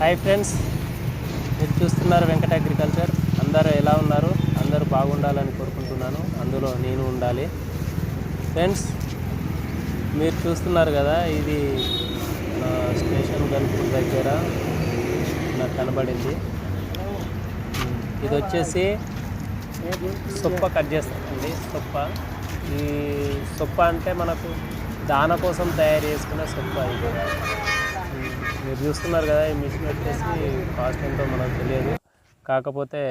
Hi friends మీరు చూస్తున్నారు Venkata agriculture. అందరూ ఎలా ఉన్నారు? అందరూ బాగుండాలని కోరుకుంటున్నాను. అందులో నేను ఉండాలి. ఫ్రెండ్స్ మీరు చూస్తున్నారు కదా ఇది స్టేషన్ గన్పూర్ దగ్గర నాకు కనబడింది. ఇది వచ్చేసి సొప్ప కట్ చేస్తామండి సొప్ప. ఈ సొప్ప అంటే మనకు దాన కోసం తయారు చేసుకునే సొప్ప ఇది. మీరు చూస్తున్నారు కదా ఈ మిషన్ వచ్చేసి కాస్ట్ ఎంతో మనకు తెలియదు. కాకపోతే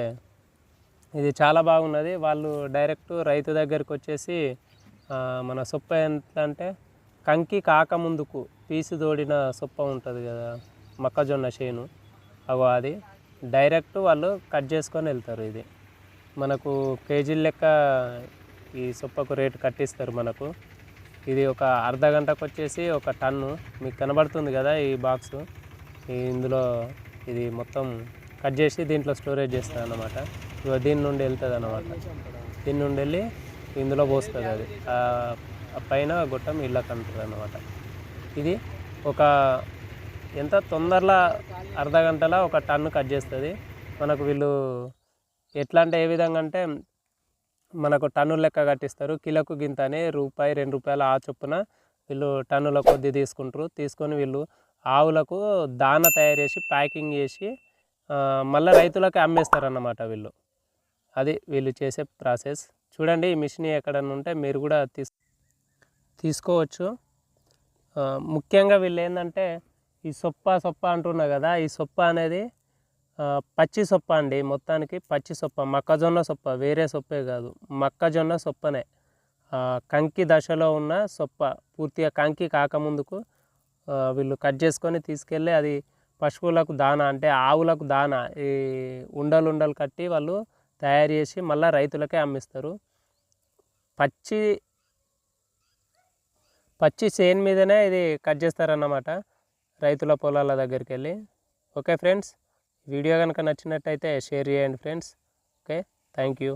ఇది చాలా బాగున్నది. వాళ్ళు డైరెక్ట్ రైతు దగ్గరికి వచ్చేసి మన సొప్ప ఎంత అంటే కంకి కాక ముందుకు పీసు తోడిన సొప్ప ఉంటుంది కదా మొక్కజొన్న చేను. అగో అది డైరెక్ట్ వాళ్ళు కట్ చేసుకొని వెళ్తారు ఇది. మనకు కేజీల లెక్క ఈ సొప్పకు రేటు కట్టిస్తారు మనకు. ఇది ఒక అర్ధ గంటకు వచ్చేసి ఒక టన్ను. మీకు కనబడుతుంది కదా ఈ బాక్స్. ఇందులో ఇది మొత్తం కట్ చేసి దీంట్లో స్టోరేజ్ చేస్తుంది అన్నమాట. ఇక దీని నుండి వెళ్తుంది అన్నమాట దీని నుండి వెళ్ళి ఇందులో పోస్తుంది అది. ఆ పైన గొట్టం ఇళ్ళకి అంటుంది అన్నమాట. ఇది ఒక ఎంత? తొందరలో అర్ధ గంటలో ఒక టన్ను కట్ చేస్తుంది. మనకు వీళ్ళు ఎట్లా అంటే ఏ విధంగా అంటే మనకు టన్నుల లెక్క కట్టిస్తారు. కిలోకు గింత అని రూపాయి రెండు రూపాయలు ఆ చొప్పున వీళ్ళు టన్నుల కొద్ది తీసుకుంటారు. తీసుకొని వీళ్ళు ఆవులకు దాన తయారు చేసి ప్యాకింగ్ చేసి మళ్ళీ రైతులకు అమ్మేస్తారు అన్నమాట వీళ్ళు. అది వీళ్ళు చేసే ప్రాసెస్. చూడండి ఈ మిషన్ ఎక్కడన్నా ఉంటే మీరు కూడా తీసు తీసుకోవచ్చు. ముఖ్యంగా వీళ్ళు ఏంటంటే ఈ సొప్ప సొప్ప అంటున్నా కదా ఈ సొప్ప అనేది పచ్చి సొప్ప అండి. మొత్తానికి పచ్చి సొప్ప. మొక్కజొన్న సొప్ప. వేరే సొప్పే కాదు. మొక్కజొన్న సొప్పనే. కంకి దశలో ఉన్న సొప్ప. పూర్తిగా కంకి కాకముందుకు వీళ్ళు కట్ చేసుకొని తీసుకెళ్ళి అది పశువులకు దాన అంటే ఆవులకు దాన ఈ ఉండలు ఉండలు కట్టి వాళ్ళు తయారు చేసి మళ్ళీ రైతులకే అమ్మిస్తారు. పచ్చి పచ్చి చేను మీదనే ఇది కట్ చేస్తారన్నమాట రైతుల పొలాల దగ్గరికి వెళ్ళి ఓకే ఫ్రెండ్స్? వీడియో కనుక నచ్చినట్టయితే షేర్ చేయండి ఫ్రెండ్స్. Okay thank you.